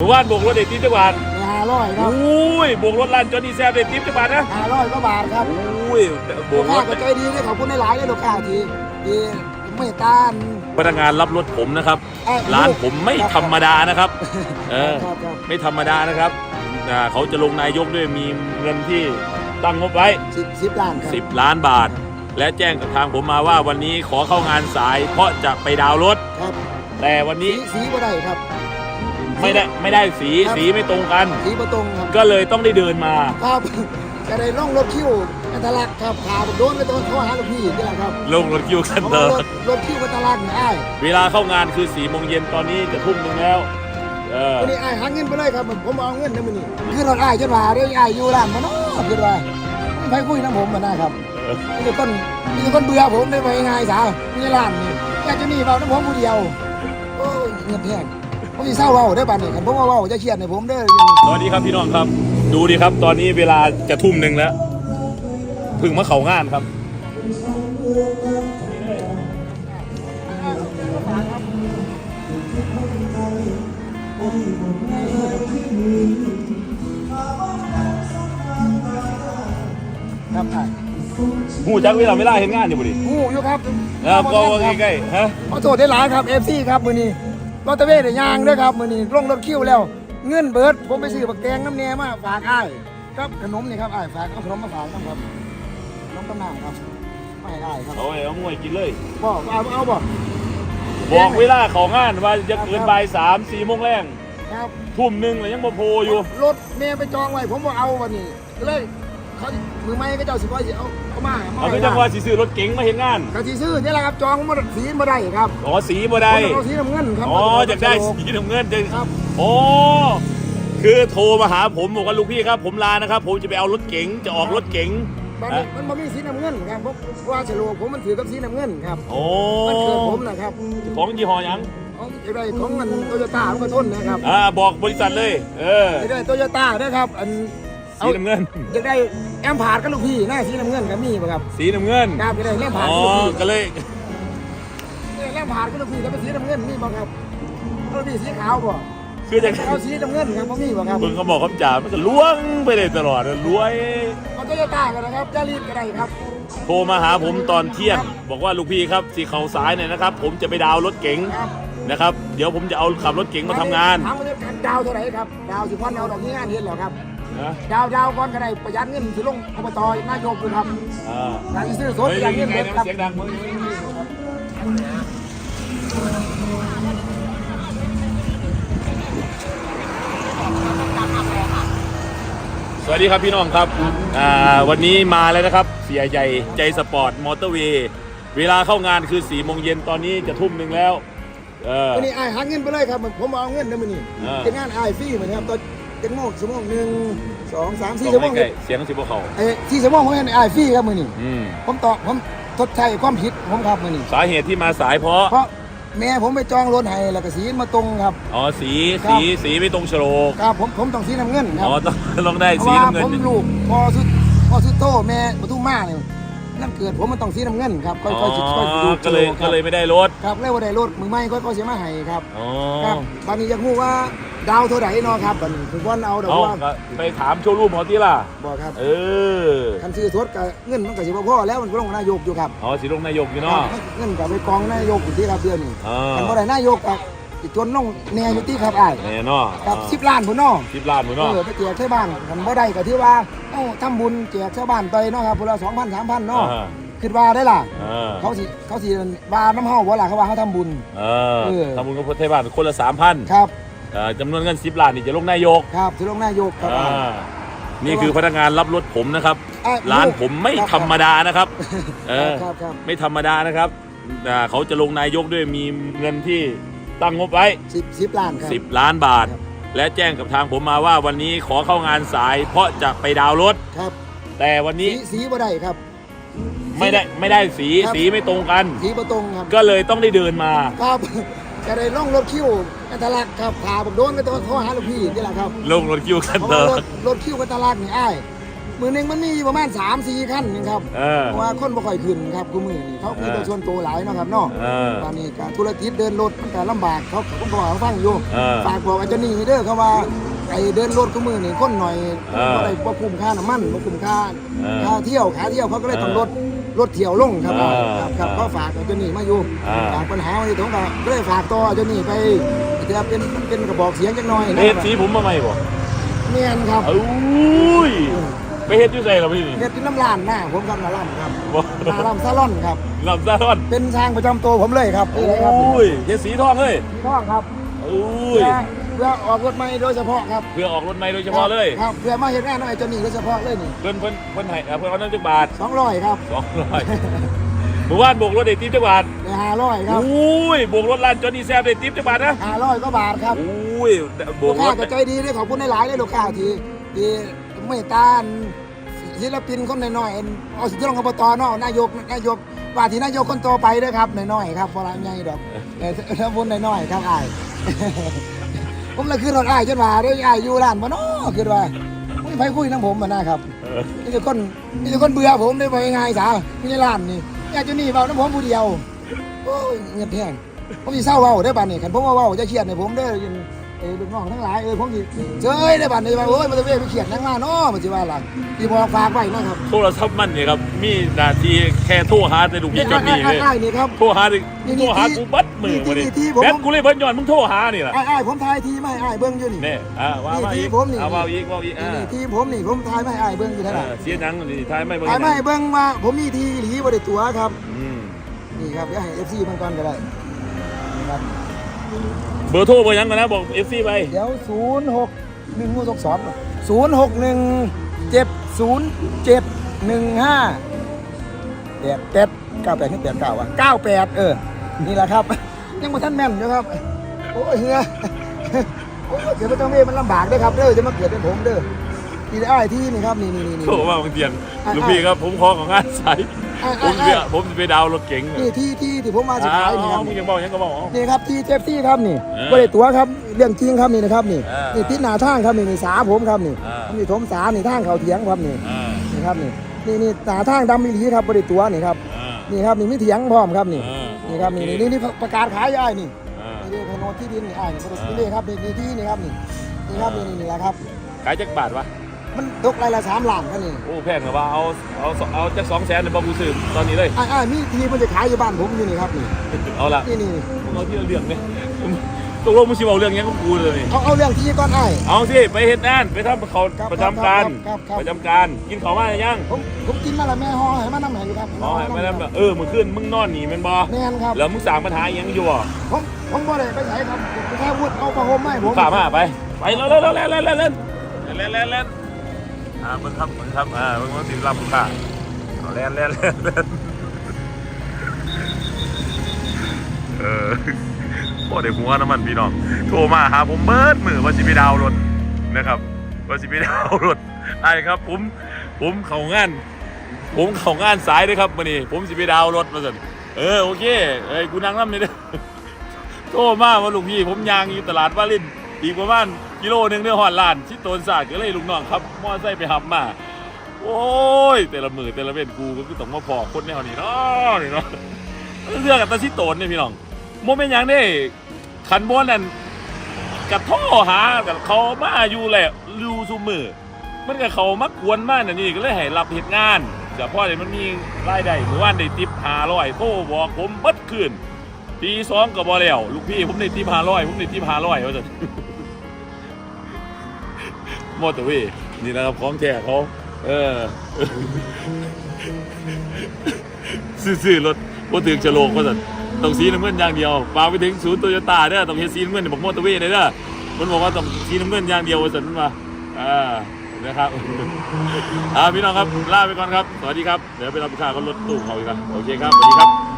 หมู่บ้านโบกรถเด็กทิพย์จังหวัดห้าร้อยครับอุ้ยโบกรถลานจอห์นนี่แซมเด็กทิพย์จังหวัดนะห้าร้อยก็บาทครับอุ้ยโบลูกกรค้าถก็ใจดีด้วยขอบคุณหลายๆเลยลูกค้าที่ที่ไม่ต้านพนักงานรับรถผมนะครับเอ้ยร้านผมไม่ธรรมดานะครับเออครับครับไม่ธรรมดานะครับอ่าเขาจะลงนายกด้วยมีเงินที่ตั้งงบไว้สิบสิบล้านครับ10ล้านบาท และแจ้งกับทางผมมาว่าวันนี้ขอเข้างานสายเพราะจะไปดาวน์รถครับแต่วันสีนี้สีบ่ได้ครับ ไม่ได้ไม่ได้สีครับ สีไม่ตรงกัน สีประตรงครับก็เลยต้องได้เดินมา ครับจะได้ล่องรถคิวอันตรายครับขาโดนไปตอนเขาหาลูกพี่นี่แหละครับลงรถคิวกันเพราะเถว่าอะรถรถคิวอันตรายนี่อ้ายเวลาเข้างานคือสี่โมงเย็นตอนนี้จะทุ่มหนึ่งแล้ว เออ วันนี้อ้ายหาเงินไปเลยครับผมเอาเงินนะมื้อนี้คือรถอ้ายจนว่าเด้อ้ายอยู่ร้านมาเนาะคือว่าไม่ไปคุยน้ำผมมานะครับเออ มีแต่คนมีแต่คนเบื่อผมได้ไปง่ายสาวมีร้านนี่อยากจะหนีเบาน้ำผมผู้เดียวโอ้ยเงินแพง ผมสิเศร้าเว้าได้อบัดนี้คันผมว่าเว้าจะเครียดในผมเด้อสวัสดีครับพี่น้องครับ ดูดิครับ ตอนนี้เวลาจะทุ่มหนึ่งแล้วเพึ่งมาเข้างานครับ ครับอ้ายหูจักเวลาเวลาเห็นงานอยู่บ่ดิงูอยู่ครับเออก็ว่าใกล้ๆฮะขอโทษได้หลายครับ FC ครับมื้อนี้ รถตะเวนได้ยางเด้อครับมื้อนี้ลงรถคิวแล้ว เงินเบิด ผมไปซื้อบักแตงน้ำแหน่มาฝากอ้ายครับขนมนี่ครับอ้ายฝากเอาขนมมาฝากครับขนมตำนานครับไม่อ้ายครับเอาไว้เอามวยกินเลยบ่เอาเอาบ่บอกเวลาเข้างานว่าจะเกินบ่ายสามสี่โมงแรงครับทุ่มหนึ่งแล้วยังบ่โพอยู่รถเมย์ไปจองไว้ผมบอกเอาวันนี้ก็เลย เขามือไม้ก็เจ้าสิบว่าสิเอาเอามาเอาคือจังว่าสิซื้อรถเก๋งมาเห็นงาน กะทีซื้อนี่แหละครับจองมาสีมาได้ครับอ๋อสีบ่ได้ผมเอาสีน้ำเงินครับอ๋อจะได้สีน้ำเงินจะครับโอ้คือโทรมาหาผมบอกว่าลูกพี่ครับ ผมลานะครับ ผมจะไปเอารถเก๋งจะออกรถเก๋งมันมันมันมีสีน้ำเงินครับเพราะว่าฉลากผมมันถือกับสีน้ำเงินครับโอ้มันเกิดผมนะครับของยี่ห้อหยังของอะไรของมันโตโยต้าของกระต้นนะครับอ่าบอกบริษัทเลย เออไอ้ได้โตโยต้านะครับอันเอา สีน้ำเงินจะได้แอมผาดกับลูกพี่หน้าสีน้ำเงินกับมีป่ะครับสีน้ำเงินครับจะได้แอมผาดอ๋อกับลูกพี่ก็เลยแอมผาดกับลูกพี่จะเป็นสีน้ำเงินมีป่ะครับลูกพี่สีขาวป่ะคือจะเอาสีน้ำเงินครับบ่มีป่ะครับมึงก็บอกคำจ่ามันก็ล้วงไปเลยตลอดรวยเอาโตโยต้ากันนะครับจะรีบก็ได้ครับโทรมาหาผมตอนเที่ยง บอกว่าลูกพี่ครับสีเขาซ้ายเนี่ยนะครับ ผมจะไปดาวน์รถเก๋งครับนะครับ เดี๋ยวผมจะเอาขับรถเก๋งมาทำงานถามว่าดาวเท่าไหร่ครับ ดาวสิพันเอาดอกนี้งานเห็นเหรอครับ นะดาวดาวก่อนก็ได้ประหยัดเงินสิลงอบตนายกอยู่ครับอ่าการซื้อสดเฮ้ยประหยัดเงินไงเบิดนะครับเสียงดังมึงสวัสดีครับพี่น้องครับอ่าวันนี้มาแล้วนะครับ เสียใหญ่ใจสปอร์ตมอเตอร์เวย์เวลาเข้างานคือ4ี่โมงเย็นตอนนี้จะทุ่มหนึ่งแล้ว เออ วันนี้อ้ายหาเงินไปเลยครับผมเอาเงินนะมื้อนี้อ่าเป็นงานอ้ายฟรีเหมือนครับตอน เป็นโมงชั่วโมงหนึ่งสองสามสี่ส่ชั่วงโมงใกล้ๆเสียงสิบเขาเอ้ยสี่ชั่วโมงของอ้ายฟรีครับมื้อนี้อืมผมตอบผมทดใช้ความผิดผมครับมื้อนี้สาเหตุที่มาสายเพราะ เพราะแม่ผมไปจองรถให้แล้วก็สีมาตรงครับ อ๋อสีครับสีสีไม่ตรงโฉลกครับผมผมต้องสีน้ำเงินครัอ๋บอต้องต้องได้เพราะสีว่าน้ำเงินผมลูกพอสุดพอสุดโตแม่ปทุมมาเนี่ยนั่นเกิดผมมันต้องสีน้ำเงินครับค่อ๋ออยๆสิค่อยๆดูก็เลยคก็รับเลยไม่ได้รถครับเลยว่าได้รถมือไม่ค่อยๆเสียมาให้ครับอ๋อครับตอนนี้อยากรู้ว่า ดาวเท่าไหร่เนาะครับตอนนี้คือวันเอาดอกเอาว่าก็ไปถามโชว์รูมเขาที่ล่ะ บอกครับเออคันซื้อสดกับเงินมันก็สิบ่พอแล้วมันก็ลงนายกอยู่ครับอ๋อสีลงนายกอยู่คเนาะรับเงินกับไปกองนายกอยู่ที่ครับเดือนนี้อ่า คันบ่ได้นายกกับอีกจนลงแน่อยู่ที่ครับอ้ายแน่เนาะครับ10ล้านพุ่นเนาะสิบล้านหมูเอเนาะอไปแจกชาวบ้านคันบ่ได้ก็ถือว่าเอ้าทำบุญแจกชาวบ้านไปเนาะครับพุ่นละ2,000 3,000เนาะอ่าคิดว่าได้ล่ะ อ่าเขาสิเขาสิว่าน้ำเฮาบ่ล่ะเขาว่าเขาทำบุญ เออเออ ทำบุญกับพุทธบาทคนละสามพัน ครับ จำนวนเงินสิบล้านนี่จะลงนายกครับสิลงนายกครับ อ่านี่คือพนักงานรับรถผมนะครับอะร้านผมไม่ครับ ธรรมดานะครับ เออ ครับครับไม่ธรรมดานะครับอ่าเขาจะลงนายกด้วยมีเงินที่ตั้งงบไว้ สิบสิบล้านครับ 10 ล้านบาท ครับ และแจ้งกับทางผมมาว่าวันนี้ขอเข้างานสาย เพราะจะไปดาวน์รถ ครับแต่วันสีนี้สีบ่ได้ครับ ไม่ได้ไม่ได้สีครับ สีไม่ตรงกัน สีบ่ตรงครับ ก็เลยต้องได้เดินมา ครับ จะได้ล่องรถคิวอันตรายครับขาผมโดนไปตอนเขาหาลูกพี่นี่แหละครับลงรถคิวกันเพราะเถว่าอะ รถรถคิวอันตรายนี่อ้ายมือหนึงมันมีประมาณ3 4คันนะครับเออ เพราะว่าคนบ่ค่อยขึ้นครับกูมือนี่เขามีเออตัวส่วนตัวหลายเนาะครับเนาะเออ ตอนนี้การธุรกิจเดินรถมันก็ลำบากเขาผมบอกให้ฟังอยู่เออฝากบอกอาจารย์นี่เด้อเขาว่าไอ้เดินรถกูมือนี่คนหน่อยเออบ่ได้บ่คุ้มค่าน้ำมันบ่คุ้มค่าเออ ค่าเที่ยวขาเที่ยวเขาก็เลยต้องเออลด ลดเที่ยวลงครับเออครับครับก็ฝากอาจารย์นี่มาอยู่เออฝากปัญหาไว้ตรงกับก็เลยฝากต่ออาจารย์นี่ไปจะเป็นเป็นกระบอกเสียงจักหน่อยนะไปเฮ็ดสีผมมาใหม่บ่เนียนครับ อุ้ยไปเฮ็ดอยู่ไสล่ะพี่นี่เฮ็ดที่น้ำลานหน้าผมครับน้ำลานครับบ่น้ำลานซาลอนครับ ลำซาทอนเป็นช่างประจำตัวผมเลยครับโอนี่เลยครับ้ยเฮ็ดสีทองเฮ้ยพี่น้องครับอุ้ยเพื่อเพื่อออกรถใหม่โดยเฉพาะครับเพื่อออกรถใหม่โดยเฉพาะเลยครับเพื่อมาเห็นงานหน่อยจะหนีโดยเฉพาะเลยนี่เพิ่นเพิ่นเพิ่นให้เอ่อเพิ่นเอาน้ำจักบาทสองร้อยครับ200เมื่อวานโบกรถได้ติ๊บจักบาทในห้าร้อยครับอุ้ยโบกรถร้านจอห์นนี่แซมได้ติ๊บจักบาทนะห้าร้อยก็บาทครับอุ้ยโบลูกกรค้าถก็ใจดีด้วยขอบคุณหลายๆเลยลูกค้าที่ที่ไม่ตานศิลปินคนน้อยๆเอาสิทธิรองอบตเนาะนายกนายกว่าที่นายกคนโตไปด้วยครับน้อยๆครับพอละใหญ่ดอกเออถ้าบุญน้อยๆครับอ้าย ผมเลยขึ้นรถอ้ายจนว่าด้วยอ้ายอยู่ร้านบ่เนาะคือว่าไม่ไปคุยน้ำผมมานะครับเออมีแต่คนมีแต่คนเบื่อผมได้ไปง่ายสาไม่ใช่ร้านนี่อยากจะหนีเบาน้ำผมผู้เดียวโอ้ยเงียบแห้งผมสิเศร้าเบาได้อบ้านนี่คันผมว่าเบาจะเครียดในผมเด้อ ยินเออลูกน้องทั้งหลายเออผมสิเจ้ยได้อบ้านนี่ว่าโอ้ยมันจะไปเครียดนั่งมาเนาะมันสิว่าหลังที่บอกฝากไว้นะครับโทรศัพท์มันเนี่ยครับมีหน้าที่แค่โทรหาแต่ลูกพี่จอห์นนี่เลยไอ้นี่ครับโทรหาดินี่นี่โทรหากูบัดมือมาดินี่ที่ผมแม่นกูเลยเพิ่นย้อนมึงโทรหานี่ล่ะไอ้ไอ้ผมทายทีไม่ไอ้เบิ้งอยู่นี่เนี่ยอ่าว่านี่มาที่อีกผมนี่เอาว่าอีกว่าอีกนี่อ่านี่ทีผมนี่ผมทายไม่ไอ้เบิ้งอยู่เท่าไหร่เออเสียหนังนี่ท้ายไม่เบิ่งทายไม่เบิ้งว่าผมมีทีหลีบริตัวครับอืมนี่ครับเดี๋ยวให้เอฟซีมันก่อนก็ได้ครับ เบอร์โทรเบอร์หยังกันนะบอก FC ไปเดี๋ยวศูนย์หกหนึ่งหกสองศูนย์หกหนึ่งเจ็ดศูนย์เจ็ดหนึ่งห้าแปดแปดเก้าแปดขึ้นแปดเก้าอะเก้าแปดเออ นี่แหละครับ ยังมาท่านแม่นอยู่ครับ โอ้ยเฮียโอ้ยเดี๋ยวไม่ต้องเมมันลำบากเด้อครับเด้อจะมาเกิดเป็นผมเด้อนี่ได้ที่นี่ครับนี่นี่นี่นี่โทรมาบางเทียนอะลูกพี่ครับผมขอของงานสายอะ ผมอะเสียอะผมจะไปดาวน์รถเก๋งนี่ที่ที่ที่ผมมาสุดท้ายนี่ครับมึงยังบอกยังก็บอกอ๋อนี่ครับที่เจฟซี่ครับนี่เออบริตัวครับเรื่องจริงครับนี่นะครับนี่เออนี่ที่หนาทางครับนี่นี่สาผมครับนี่เออนี่ถมสานี่ทางเขาเถียงครับนี่อ่านี่ครับนี่นี่นี่หนาทางดำมิลีครับบริตัวนี่ครับอ่านี่ครับนี่มีเถียงพร้อมครับนี่เออนี่ครับนี่โอเคนี่นี่นี่ประกาศขายอ้ายนี่อ่านี่นี่โฉนดที่ดินนี่อ้ายนี่เออนี่ครับนี่นี่ที่นี่ครับนี่นี่ครับนี่นี่นี่แหละครับขายจักบาทวะ มันตกรายละสามล้านครับนี่โอ้แพงเหรอวะเอาเอาเอาจักสองแสนเลยบอกกูซื้อตอนนี้เลยอ้ายอ้ายมีทีมันจะขายอยู่บ้านผมอยู่นี่ครับนี่เอาละนี่นี่มึงเอาที่เราเรื่องเนี่ยตกลงมึงสิเอาเรื่องยังกับกูเลยนี่เอาเอาเรื่องที่ก่อนอ้ายเอาสิไปเฮ็ดงานไปทำเขาครับประจำการครับครับประจำการกินข้าวมาหรือยังผมผมกินมาแล้วแม่ห่อให้มันน้ำแข็งอยู่ครับอ๋อไม่ได้แบบเออมึงขึ้นมึงนอนหนีแมันบ่แน่นครับแล้วมึงสร้างปัญหาอีหยังอยู่บ่ผมผมบ่ได้ไปไหนครับผมแค่พูดเอาผ้าห่มมาให้ผมข้ามาไปไปเร็วเร็วเร็วเร็วเร็วเร็วเร็วเร็ว เร็วเร็วเร็วอ่ามึงครับมึงครับอ่ามึงมึงสิบลูกค้าเอาเร็วเร็วเร็วเร็วเออโอ้เดี๋ยวหัวน้ำมันพี่น้องโทรมาหาผมเบิดมือว่าสิไปดาวรถนะครับว่าสิไปดาวรถไอ้ครับ ผมผมเข้างาน ผมเข้างานสายด้วยครับมื่อนี้ผมสิไปดาวรถมาสิเออโอเคเอ้ยกูนั่งน้ำนี่เด้อโทรมาว่าลูกพี่ผมยางอยู่ตลาดวาลินอีกประมาณ กิโลหนึ่งเนื้อหอดลานชิดโตนศาสตร์ก็เลยลูกน้องครับมอไซค์ไปหับมา โอ้ย แต่ละมือแต่ละเว้นกูก็คือต้องมาพอคนแนวนี้เนาะนี่เนาะเรื่องกับตาชิดโตนเนี่ยพี่น้องโมเมนอย่างนี้ขันบนนั่นกับท่อหากับเขามาอยู่แหละรูซุมือมันกับเขามักกวนมากน่ะนี่ก็เลยให้รับเหตุงานแต่พ่อเนี่ยมันมีรายได้เมื่อว่าได้ติปหาร้อยโทรบอกผมบัดคืนตีสองก็บบอแล้วลูกพี่ผมได้ทิพหาร้อยผมได้ทิพหาร้อยว่าจะ มอเตอร์เวย์นี่นะครับของแท้เขาเออซื้อรถบ่ถึงฉลกว่าจะต้องสีน้ำเงินอย่างเดียวฝาไปถึงศูนย์โตโยต้าเด้อต้องเห็นสีน้ำเงินบอกมอเตอร์เวย์เลยเด้อมันบอกว่าต้องสีน้ำเงินอย่างเดียวว่าจะมันมาอ่านะครับอ่าพี่น้องครับลาไปก่อนครับ สวัสดีครับ เดี๋ยวไปรับลูกค้าเขารถตู้เขาอีกครับ โอเคครับ สวัสดีครับ